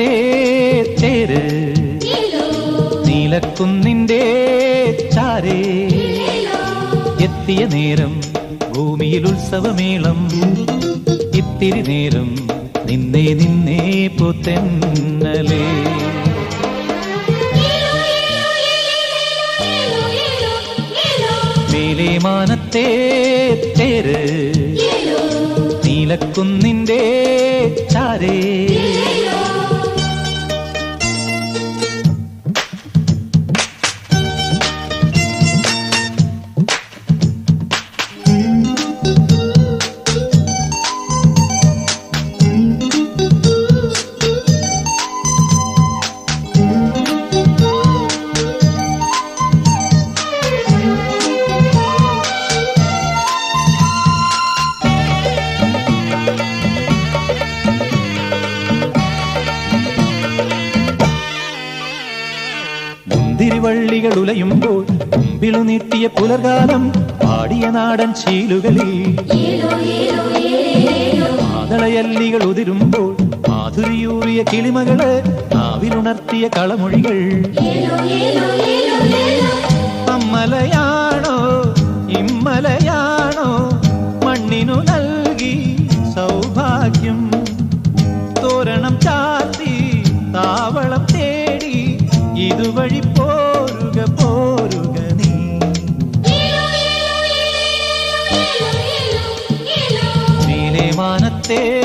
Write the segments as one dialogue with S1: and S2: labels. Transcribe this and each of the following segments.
S1: മാനത്തെ തേര്. നീലക്കുന്നിന്റെ ചാരേ. എത്തിയ നേരം ഭൂമിയിൽ ഉത്സവമേളം. ഇത്തിരി നേരം നിന്നെ നിന്നെ പുത്തന്നലേ. മേലെ മാനത്തെ തേര്. നീലക്കുന്നിന്റെ ചാരേ. മുന്തിരിവള്ളികൾ ഉലയുമ്പോൾ കുമ്പിളു നീട്ടിയ പുലർകാലം പാടിയ നാടൻ ശീലുകളിൽ മാതളയല്ലികൾ ഉതിരുമ്പോൾ മാധുരിയൂറിയ കിളിമകൾ നാവിലുണർത്തിയ കളമൊഴികൾ. അമ്മലയാണോ മാനത്തെ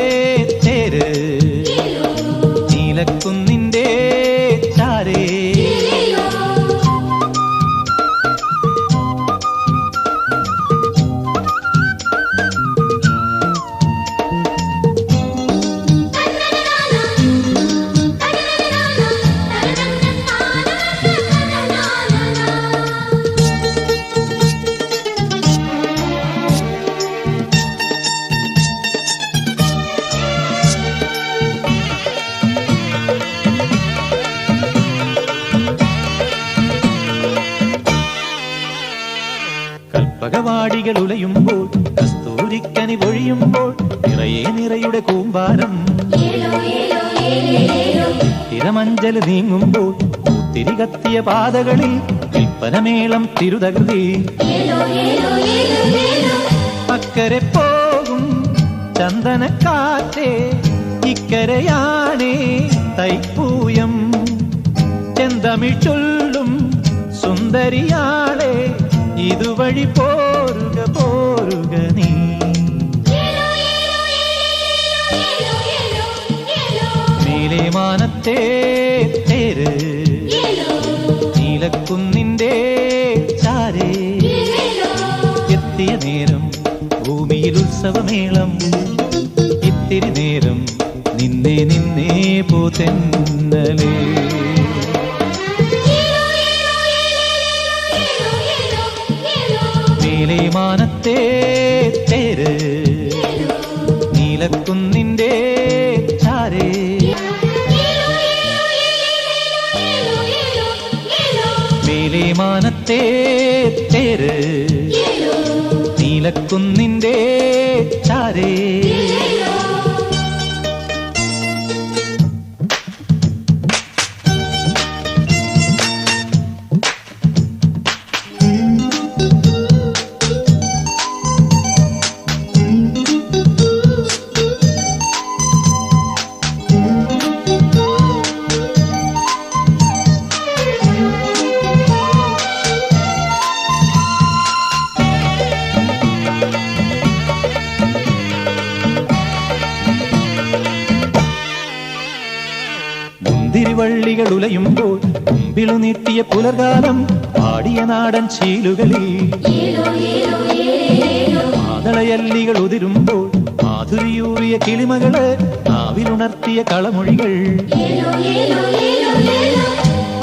S1: കൽപ്പകവാടികൾ ഉലയുമ്പോൾ കസ്തൂരിക്കനി പൊഴിയുമ്പോൾ നിറയെ നിറയുടെ കൂമ്പാരം. തിരമഞ്ചൽ നീങ്ങുമ്പോൾ തിരി കത്തിയ പാതകളിൽ വിൽപ്പനമേളം തിരുതകൃതി. അക്കരെ പോകും ചന്ദനക്കാറ്റേ ഇക്കരയാണേ തൈപ്പൂയം. ചെന്തമിഴ് ചൊല്ലും സുന്ദരിയാളെ ഇതുവഴി പോരുക പോരുക നീ. നീലെ മാനത്തെ തേര്. നീലക്കുന്നിന്റെ ചാരേ. എത്തിയ നേരം ഭൂമിയിൽ ഉത്സവമേളം. ഇത്തിരി നേരം നിന്നെ നിന്നെ പോതെന്നലേ. നീലെ മാനത്തെ നീലക്കുന്നിന്റെ ചാരേ. മേലേമാനത്തെ തേര്. നീലക്കുന്നിന്റെ ചാരേ. മുന്തിരിവള്ളികൾ ഉലയുമ്പോൾ കുമ്പിളു നീട്ടിയ പുലർകാലം പാടിയ നാടൻ ശീലുകളിൽ മാതളയല്ലികൾ ഉതിരുമ്പോൾ മാധുരിയൂറിയ കിളിമകൾ നാവിലുണർത്തിയ കളമൊഴികൾ.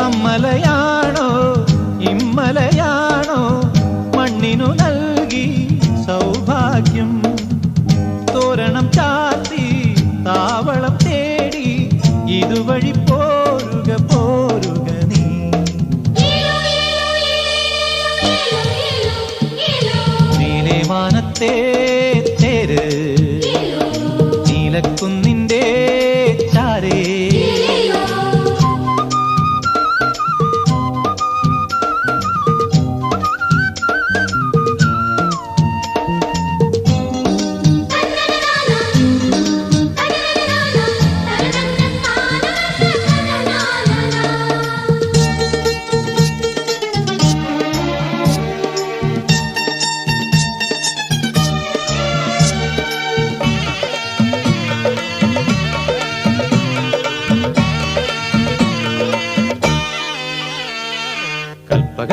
S1: അമ്മലയാണോ ഇമ്മലയാണോ മണ്ണിനു നൽകി സൗഭാഗ്യം. തോരണം ചാത്തി താവളം തേടി ഇതുവഴി മാനത്തെ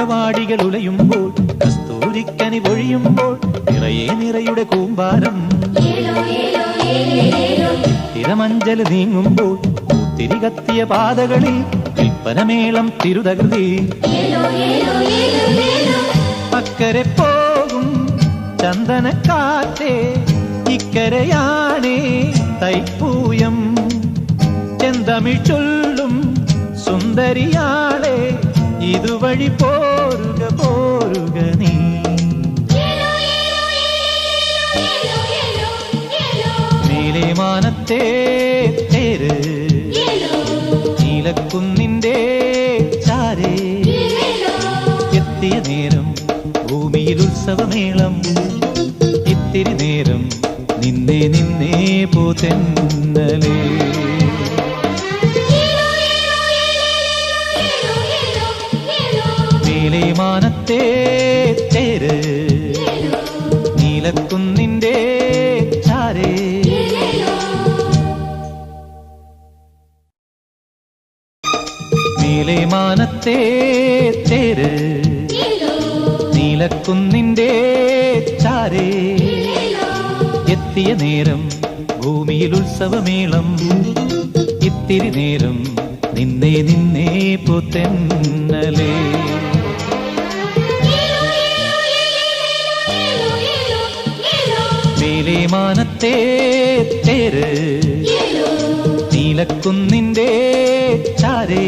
S1: കൽപ്പകവാടികൾ ഉലയുമ്പോൾ കസ്തൂരിക്കനി പൊഴിയുമ്പോൾ നിറയെ നിറയുടെ കൂമ്പാരം. തിരമഞ്ചൽ നീങ്ങുമ്പോൾ തിരി കത്തിയ പാതകളിൽ വിൽപ്പനമേളം തിരുതകൃതി. അക്കരെ പോകും ചന്ദനക്കാറ്റേ ഇക്കരയാണേ തൈപ്പൂയം. ചെന്തമിഴ് ചൊല്ലും സുന്ദരിയാളെ ഇതുവഴി പോരുക പോരുക നീ. നീലേ മാനത്തെ തേര് നീലക്കുന്നിന്റെ ചാരേ. എത്തിയ നേരം ഭൂമിയിൽ ഉത്സവമേളം ഇത്തിരി നേരം നിന്നെ നിന്നെ പോതെന്നലേ. നീലേ തേര്. നീലക്കുന്നിന്റെ ചാരേ. നീലേ തേര്. നീലക്കുന്നിന്റെ ചാരേ. എത്തിയ നേരം ഭൂമിയിൽ ഉത്സവമേളം. ഇത്തിരി നേരം നിന്നെ നിന്നെ പുത്തന്നലേ. നീലേ മാനത്തെ തേര് നീലക്കുന്നിന്റെ ചാരേ.